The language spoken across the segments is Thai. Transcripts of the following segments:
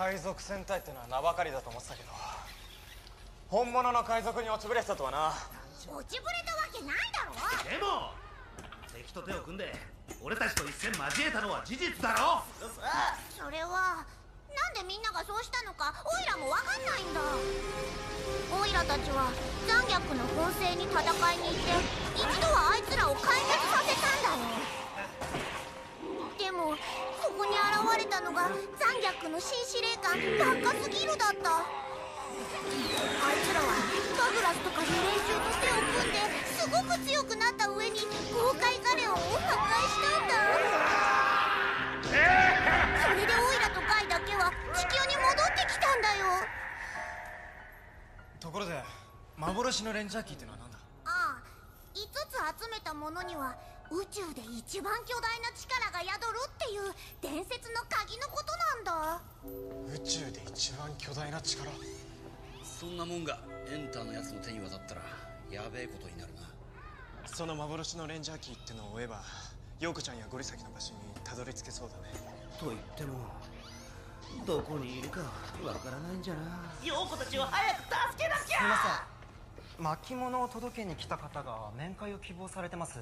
海賊戦隊ってのは名ばかりだと思ってたけど本物の海賊に落ちぶれてたとはな。落ちぶれたわけないだろ。でも敵と手を組んで俺たちと一戦交えたのは事実だろ。それはなんでみんながそうしたのかオイラもわかんないんだ。オイラたちは残虐の本性に戦いに行って一度はあいつらを壊滅させたんだよこに現れたのが残虐の新司令官バッカスギルだった。あいつらはダグラスとかに練習と手を組んですごく強くなった上に豪快ガレオンを破壊したんだ。それでオイラとガイだけは地球に戻ってきたんだよ。ところで幻のレンジャーキーってのは何だ？ああ5つ集めたものには宇宙で一番巨大な力が宿るっていう伝説の鍵のことなんだ。宇宙で一番巨大な力？そんなもんがエンターのやつの手に渡ったらやべえことになるな。その幻のレンジャーキーってのを追えばヨーコちゃんやゴリサキの場所にたどり着けそうだね。と言ってもどこにいるかわからないんじゃな。陽子たちを早く助けなきすみません。巻物を届けに来た方が面会を希望されてます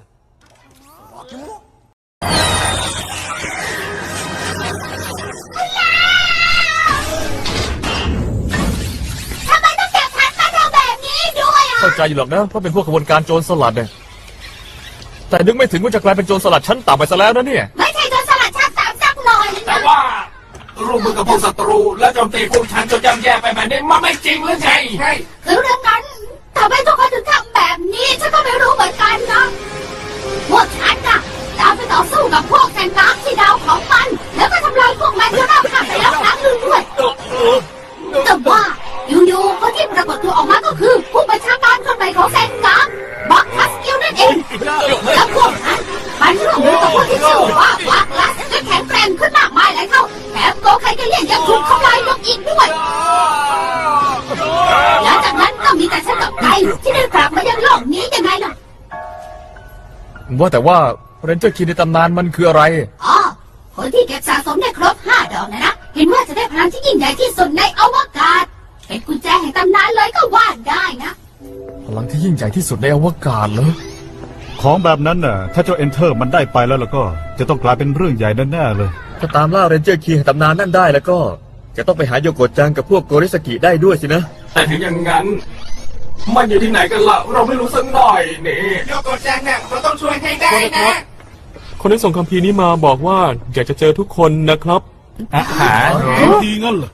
ทำไมต้องจับฉันมาทำแบบนี้ด้วยอะ เข้าใจอยู่หรอกนะเพราะเป็นพวกขบวนการโจรสลัดเนี่ยแต่นึกไม่ถึงว่าจะกลายเป็นโจรสลัดชั้นต่ำไปซะแล้วนะเนี่ยไม่ใช่โจรสลัดชั้นสามสักหน่อยแต่ว่าร่วมมือกับพวกศัตรู และโจมตีพวกฉันจนย่ำแย่ไปแบบนี้มันไม่จริงหรือไง หรือเรื่องนั้น สู้กับพวกแซนน้ำที่ดาวของมัน แล้วก็ทำลายพวกมันจนราบขับไปแล้วครั้งหนึ่งด้วย แต่ว่าอยู่ๆคนที่ปรากฏตัวออกมาก็คือ ผู้บัญชาการคนใหม่ของแซนน้ำบัคคัสกิลนั่นเองและพวกนั้นมันร่วมมือกับพวกที่ชื่อว่าบัคลัสจนแข็งแกร่งขึ้นมากมายหลายเท่าแถมโกไคเกเลียนยังถูกทำลายลงอีกด้วยหลังจากนั้นก็มีแต่ฉันกับไก่ที่ได้กลับมายังโลกนี้ยังไงล่ะว่าแต่ว่า เรนเจอร์คีในตำนานมันคืออะไร อ๋อคนที่เก็บสะสมได้ครบห้าดอกนะนะ เห็นว่าจะได้พลังที่ยิ่งใหญ่ที่สุดในอวกาศ เป็นกุญแจแห่งตำนานเลยก็ว่าได้นะ พลังที่ยิ่งใหญ่ที่สุดในอวกาศเหรอของแบบนั้นน่ะ ถ้าเจ้าเอนเตอร์มันได้ไปแล้วแล้วก็ จะต้องกลายเป็นเรื่องใหญ่แน่ๆเลย ถ้าตามล่าเรนเจอร์คีแห่งตำนานนั่นได้แล้วก็ จะต้องไปหาโยโกะจังกับพวกโกริสกิได้ด้วยสินะ แต่ถึงอย่างนั้น มันอยู่ที่ไหนกันล่ะ เราไม่รู้สักหน่อยนี่ โยกดแจงเนี่ยเราต้องช่วยให้ได้นะ คนที่ส่งคำพีนี้มาบอกว่าอยากจะเจอทุกคนนะครับดีงั้นเหรอ